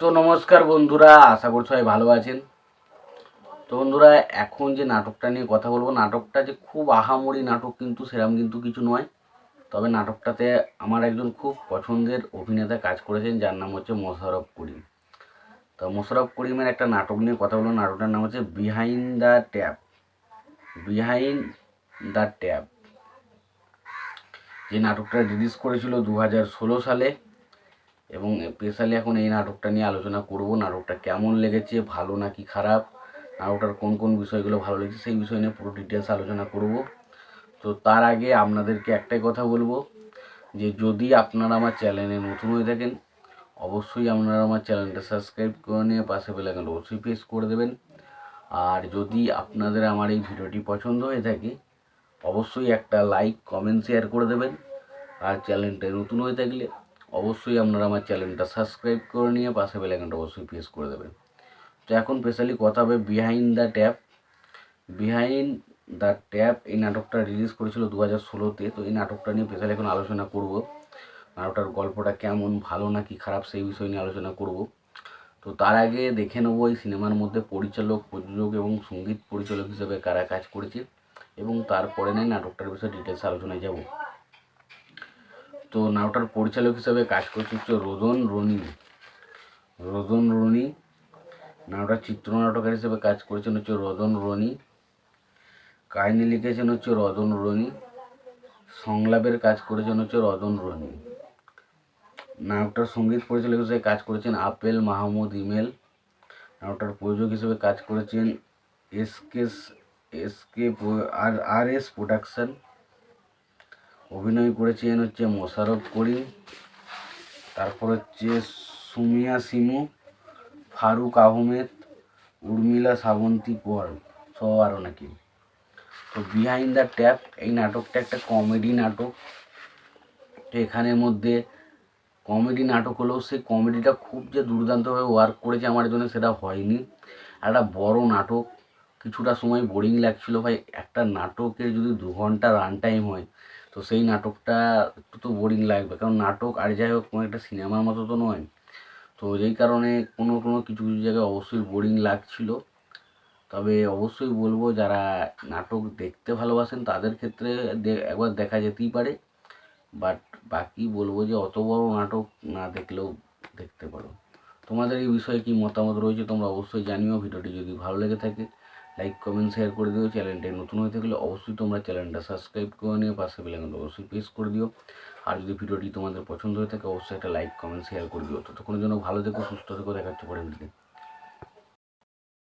তো নমস্কার বন্ধুরা, আশা করছি সবাই ভালো আছেন। তো বন্ধুরা, এখন যে নাটকটা নিয়ে কথা বলব, নাটকটা যে খুব আহামরি নাটক কিন্তু সেরকম কিন্তু কিছু নয়। তবে নাটকটাতে আমার একজন খুব পছন্দের অভিনেতা কাজ করেছেন, যার নাম হচ্ছে মোশাররফ করিম। তো মোশাররফ করিমের একটা নাটক নিয়ে কথা বলব, নাটকটার নাম হচ্ছে behind the tap behind the tap যে নাটকটা রিলিজ করেছিল দু হাজার ষোলো সালে এবং স্পেশালি এখন এই নাটকটা নিয়ে আলোচনা করব, নাটকটা কেমন লেগেছে, ভালো নাকি খারাপ, নাটকটার কোন কোন বিষয়গুলো ভালো লেগেছে সেই বিষয় নিয়ে পুরো ডিটেলস আলোচনা করব। তো তার আগে আপনাদেরকে একটাই কথা বলব, যে যদি আপনারা আমার চ্যানেলে নতুন হয়ে থাকেন, অবশ্যই আপনারা আমার চ্যানেলটা সাবস্ক্রাইব করে নিয়ে পাশে পেলে বেলাকান অবশ্যই প্রেস করে দেবেন। আর যদি আপনাদের আমার এই ভিডিওটি পছন্দ হয়ে থাকে, অবশ্যই একটা লাইক কমেন্ট শেয়ার করে দেবেন। আর চ্যানেলটা নতুন হয়ে থাকলে অবশ্যই আপনারা আমার চ্যানেলটা সাবস্ক্রাইব করে নিয়ে পাশে বেলাইকনটা অবশ্যই প্রেস করে দেবেন। তো এখন স্পেশালি কথা হবে behind the tap behind the tap এই নাটকটা রিলিজ করেছিল দু হাজার ষোলোতে, তো এই নাটকটা নিয়ে স্পেশালি এখন আলোচনা করব। নাটকটার গল্পটা কেমন, ভালো নাকি খারাপ সেই বিষয় নিয়ে আলোচনা করব। তো তার আগে দেখে নেব এই সিনেমার মধ্যে পরিচালক, প্রযোজক এবং সংগীত পরিচালক হিসেবে কারা কাজ করেছে এবং তারপরে নেই নাটকটার বিষয়ে ডিটেলস আলোচনায় যাব। তো নাটকটার পরিচালক হিসাবে কাজ করছে হচ্ছে রোদন রনি। রোদন রনি নাটকটার চিত্রনাটকার হিসেবে কাজ করেছেন হচ্ছে রদন রনি। কাহিনী লিখেছেন হচ্ছে রদন রনি। সংলাপের কাজ করেছেন হচ্ছে রদন রনি। নাটকটার সংগীত পরিচালক হিসেবে কাজ করেছেন আপেল মাহমুদ ইমেল। নাটকটার প্রযোজক হিসেবে কাজ করেছেন S K S K R production. অভিনয় করেছেন হচ্ছে মোশারফ করিম, তারপর হচ্ছে সুমিয়া সিমু, ফারুক আহমেদ, উর্মিলা শ্রাবন্তী পর সহ আরও নাকি। তো বিহাইন্ড দ্য ট্যাপ এই নাটকটা একটা কমেডি নাটক। তো এখানের মধ্যে কমেডি নাটক হলেও সেই কমেডিটা খুব যে দুর্দান্তভাবে ওয়ার্ক করেছে আমার জন্য সেটা হয়নি। একটা বড় নাটক, কিছুটা সময় বোরিং লাগছিল ভাই। একটা নাটকের যদি দু ঘণ্টা রান টাইম হয় তো সেই নাটকটা একটু তো বোরিং লাগবে। কারণ নাটক আর যাই হোক, কোনো একটা সিনেমার মতো তো নয়। তো যেই কারণে কোনো কোনো কিছু কিছু জায়গায় অবশ্যই বোরিং লাগছিল। তবে অবশ্যই বলব, যারা নাটক দেখতে ভালোবাসেন, তাদের ক্ষেত্রে একবার দেখা যেতেই পারে। বাট বাকি বলব যে, অত বড় নাটক না দেখলেও দেখতে পারো। তোমাদের এই বিষয়ে কি মতামত রয়েছে, তোমরা অবশ্যই জানিও। ভিডিওটি যদি ভালো লেগে থাকে লাইক কমেন্ট শেয়ার করে দিও চ্যানেলটি নতুন হয়ে থাকলে অবশ্যই তোমরা চ্যানেলটা সাবস্ক্রাইব করে নিও, পাশে বেলাকানটা অবশ্যই প্রেস করে দিও। আর যদি ভিডিওটি তোমাদের পছন্দ হয়ে থাকে, অবশ্যই একটা লাইক কমেন্ট শেয়ার করে দিও। ততক্ষণের জন্য ভালো থেকো, সুস্থ থেকো দেখাচ্ছে পরে ভিডিও